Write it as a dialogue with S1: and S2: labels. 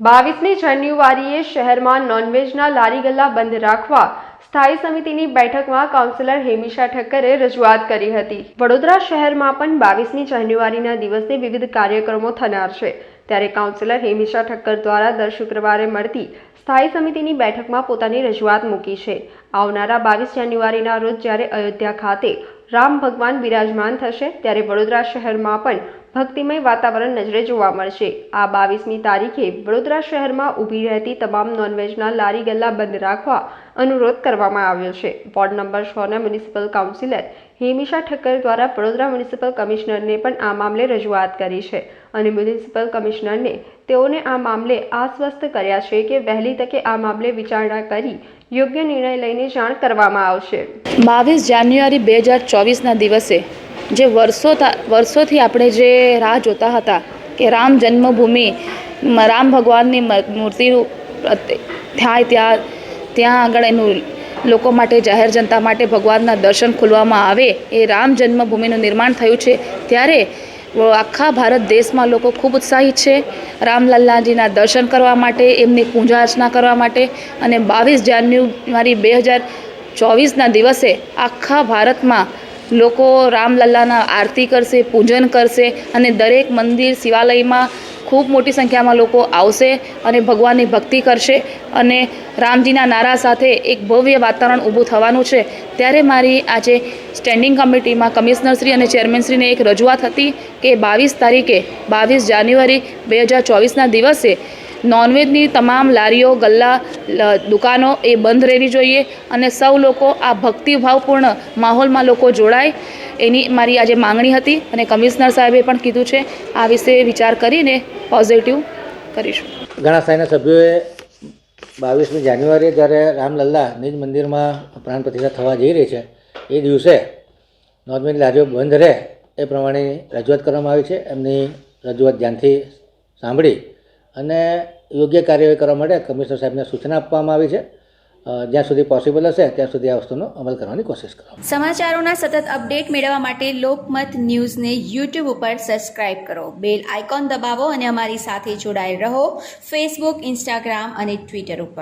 S1: બાવીસમી જાન્યુઆરીએ શહેરમાં નોનવેજના લારી ગલ્લા બંધ રાખવા સ્થાયી સમિતિની બેઠકમાં કાઉન્સિલર હેમિશા ઠક્કરે રજૂઆત કરી હતી. વડોદરા શહેરમાં પણ બાવીસમી જાન્યુઆરીના દિવસે વિવિધ કાર્યક્રમો થનાર છે. ત્યારે કાઉન્સિલર હેમિશા ઠક્કર દ્વારા દર શુક્રવારે મળતી સ્થાયી સમિતિની બેઠકમાં પોતાની રજૂઆત મૂકી છે. આવનારા બાવીસ જાન્યુઆરીના રોજ જ્યારે અયોધ્યા ખાતે રામ ભગવાન બિરાજમાન થશે, ત્યારે વડોદરા શહેરમાં પણ ભક્તિમય વાતાવરણ નજરે જોવા મળશે. આ બાવીસમી તારીખે વડોદરા શહેરમાં ઊભી રહેતી તમામ નોનવેજના લારી ગલ્લા બંધ રાખવા અનુરોધ કરવામાં આવ્યો છે. વોર્ડ નંબર છના મ્યુનિસિપલ કાઉન્સિલર હેમિશા ઠક્કર દ્વારા વડોદરા મ્યુનિસિપલ કમિશનરને પણ આ મામલે રજૂઆત કરી છે અને મ્યુનિસિપલ કમિશનરને તેઓને આ મામલે આશ્વસ્ત કર્યા છે કે વહેલી તકે આ મામલે વિચારણા કરી યોગ્ય નિર્ણય લઈને જાણ કરવામાં આવશે.
S2: બાવીસ જાન્યુઆરી બે હજાર ચોવીસના દિવસે જે વર્ષો વર્ષોથી આપણે જે રાહ જોતા હતા કે રામ જન્મભૂમિ રામ ભગવાનની મૂર્તિનું થાય ત્યાં ત્યાં આગળ એનું લોકો માટે, જાહેર જનતા માટે ભગવાનના દર્શન ખોલવામાં આવે, એ રામ જન્મભૂમિનું નિર્માણ થયું છે. ત્યારે આખા ભારત દેશમાં લોકો ખૂબ ઉત્સાહિત છે રામલલ્લાજીના દર્શન કરવા માટે, એમની પૂજા અર્ચના કરવા માટે અને બાવીસ જાન્યુઆરી બે હજાર ચોવીસના દિવસે આખા ભારતમાં લોકો રામલલ્લાના આરતી કરશે, પૂજન કરશે અને દરેક મંદિર શિવાલયમાં ખૂબ મોટી સંખ્યામાં લોકો આવશે અને ભગવાનની ભક્તિ કરશે અને રામજીના નારા સાથે એક ભવ્ય વાતાવરણ ઊભું થવાનું છે. ત્યારે મારી આજે સ્ટેન્ડિંગ કમિટીમાં કમિશનરશ્રી અને ચેરમેનશ્રીને એક રજૂઆત હતી કે બાવીસ તારીખે બાવીસ જાન્યુઆરી બે હજાર ચોવીસના દિવસે નોનવેજની તમામ લારીઓ, ગલ્લા દુકાનો એ બંધ રહેવી જોઈએ અને સૌ લોકો આ ભક્તિભાવપૂર્ણ માહોલમાં લોકો જોડાય એની મારી આજે માંગણી હતી અને કમિશનર સાહેબે પણ કીધું છે. આ વિશે વિચાર કરીને પોઝિટિવ કરીશું.
S3: ઘણા સાયના સભ્યોએ બાવીસમી જાન્યુઆરીએ જ્યારે રામલલ્લા નિજ મંદિરમાં પ્રાણ પ્રતિષ્ઠા થવા જઈ રહી છે, એ દિવસે નોર્મલ લારીઓ બંધ રહે એ પ્રમાણે રજૂઆત કરવામાં આવી છે. એમની રજૂઆત ધ્યાનથી સાંભળી અને યોગ્ય કાર્યવાહી કરવા માટે કમિશનર સાહેબને સૂચના આપવામાં આવી છે. જ્યાં સુધી પોસિબલ હશે, ત્યાં સુધી આ વસ્તુનો અમલ કરવાની કોશિશ કરો.
S4: સમાચારોના સતત અપડેટ મેળવવા માટે લોકમત ન્યૂઝને યુટ્યુબ ઉપર સબસ્ક્રાઇબ કરો. બેલ આઇકોન દબાવો અને અમારી સાથે જોડાયેલ રહો. ફેસબુક ઇન્સ્ટાગ્રામ અને ટ્વિટર ઉપર.